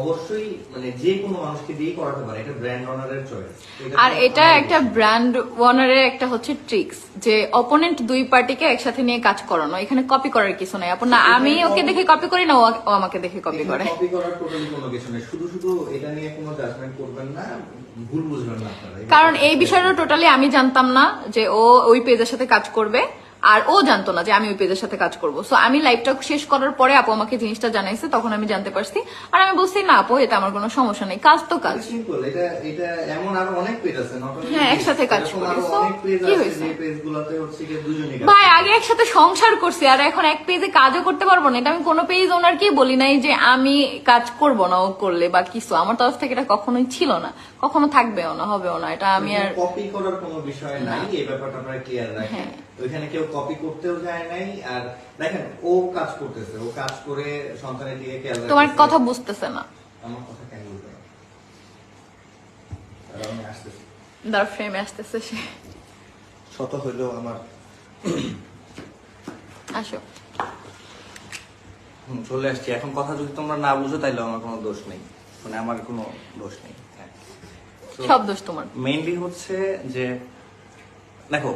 অবশ্যই মানে যে কোনো মানুষকে দিয়েই করাতে পারে এটা ব্র্যান্ড অনারের চয়েস আর এটা একটা ব্র্যান্ড ওয়ানারের একটা হচ্ছে ট্রিক্স যে অপোনেন্ট দুই পার্টিকে একসাথে নিয়ে কাজ করানো এখানে কপি করার কিছু নাই। আপন আমি ওকে দেখে কপি করি না ও ও আমাকে দেখে কপি করে। কপি করার টোটালি কোনো কিছু নেই। শুধু শুধু এটা নিয়ে কোনো জাজমেন্ট করবেন না ভুল বুঝবেন না আপনারা। কারণ এই বিষয়টা টোটালি আমি জানতাম না যে ও ওই পেজের সাথে কাজ করবে। আর ও জানতো না যে আমি ওই পেজের সাথে কাজ করব। সো আমি লাইভটা শেষ করার পরে আপু আমাকে জিনিসটা জানাইছে তখন আমি জানতে পারছি। আর আমি বলছি না আপু এটা আমার কোনো সমস্যা নেই কাজ তো কাজ। হ্যাঁ, একসাথে কাজ করি। কি হয়েছে? ভাই আগে একসাথে সংসার করছি আর এখন এক পেজে কাজও করতে পারব না। এটা আমি কোনো পেজ ওনারকেই বলি নাই যে আমি কাজ করব না ও করলে বা কিছু। আমার তরফ থেকে এটা কখনোই ছিল না কখনো থাকবেও না হবেও না। এটা আমি আর কপি করার কোনো বিষয় নাই এই ব্যাপারটা আপনারা ক্লিয়ার হ্যাঁ। ওইখানে কেউ কপি করতেও যায় নাই আর দেখেন ও কাজ করতেছে ও কাজ করে সন্তানের দিকে খেয়াল তোমার কথা বুঝতেছে না। আমার কথা কেন বলতে না? আমি আসতেছি। দার ফ্রেমে আসতেছে সে। শত আমার আসো। চলে আসছি। এখন কথা যদি তোমরা না বুঝো তাইলে আমার কোনো দোষ নেই। মানে আমার কোনো দোষ নেই। হ্যাঁ। সব দোষ তোমার। মেইনলি হচ্ছে যে দেখো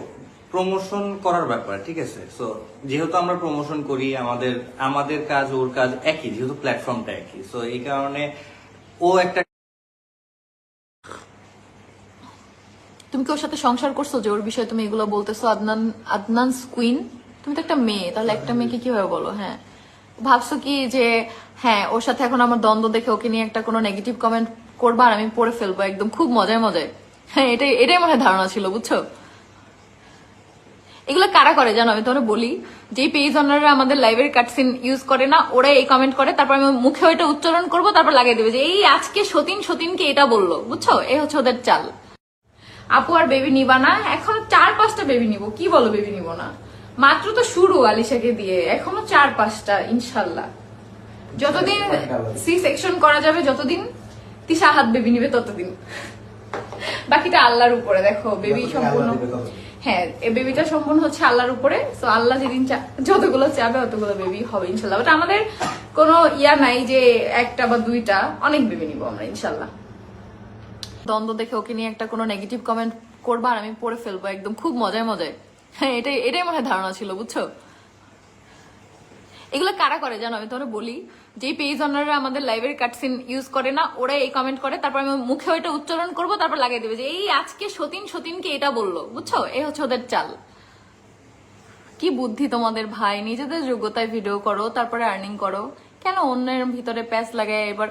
প্রমোশন করার ব্যাপার, ঠিক আছে? সো যেহেতু আমরা প্রমোশন করি, আমাদের আমাদের কাজ, ওর কাজ একই, যেহেতু প্ল্যাটফর্মটা একই। সো এই কারণে ও একটা তুমি কি ওর সাথে সংসার করছ যে ওর বিষয়ে তুমি এগুলো বলতেছো? আদনান আদনান কুইন? তুমি তো একটা মেয়ে, তাহলে একটা মেয়েকে কীভাবে বলো? হ্যাঁ। ভাবছ কি যে হ্যাঁ ওর সাথে এখন আমার দ্বন্দ্ব দেখে ওকে নিয়ে একটা কোনো নেগেটিভ কমেন্ট করবা আর আমি পড়ে ফেলব, একদম খুব মজায় মজায়। হ্যাঁ এটাই এটাই মনে হয় ধারণা ছিল, বুঝছ? এগুলো কারা করে জানো? আমি তোমার বলি যে পেজ অনাররা আমাদের লাইভের কাটসিন ইউজ করে না ওরা এই কমেন্ট করে তারপর আমি মুখে ওইটা উচ্চারণ করব তারপর লাগিয়ে দেবে যে এই আজকে সতীন সতীনকে এটা বলল। বুঝছ? এই হচ্ছে ওদের চাল। আপু আর বেবি নিবা না এখন চার পাঁচটা বেবি নিব। কি বলো বেবি নিব না? মাত্র তো শুরু আলিশাকে দিয়ে এখনও চার পাঁচটা ইনশাল্লাহ। যতদিন সি সেকশন করা যাবে যতদিন তিসা হাত বেবি নিবে ততদিন। বাকিটা আল্লাহর উপরে দেখো বেবি সম্পূর্ণ। হ্যাঁ বেবিটা সম্পূর্ণ হচ্ছে আল্লাহর উপরে। তো আল্লাহ যেদিন যতগুলো চাবে, অতগুলো বেবি হবে, ইনশাল্লাহ। বাট আমাদের কোনো ইয়া নাই যে একটা বা দুইটা, অনেক বেবি নিব আমরা, ইনশাল্লাহ। দ্বন্দ্ব দেখে ওকে নিয়ে একটা কোনো নেগেটিভ কমেন্ট করবা আর আমি পড়ে ফেলব, একদম খুব মজায় মজায়। হ্যাঁ এটাই এটাই মনে হয় ধারণা ছিল, বুঝছ? এগুলো কারা করে জানো? আমি তোমার বলি যে পেজ অনাররা আমাদের লাইভের কাটসিন ইউজ করে না ওরা এই কমেন্ট করে, তারপর আমি মুখে ওইটা উচ্চারণ করব, তারপর লাগিয়ে দেবে যে, এই আজকে সতীন সতীনকে এটা বলল। বুঝছ? এই হচ্ছে ওদের চাল। কি বুদ্ধি তোমাদের ভাই, নিজেদের যোগ্যতায় ভিডিও করো, তারপরে আর্নিং করো। কেন অন্যের ভিতরে প্যাচ লাগায় এবার?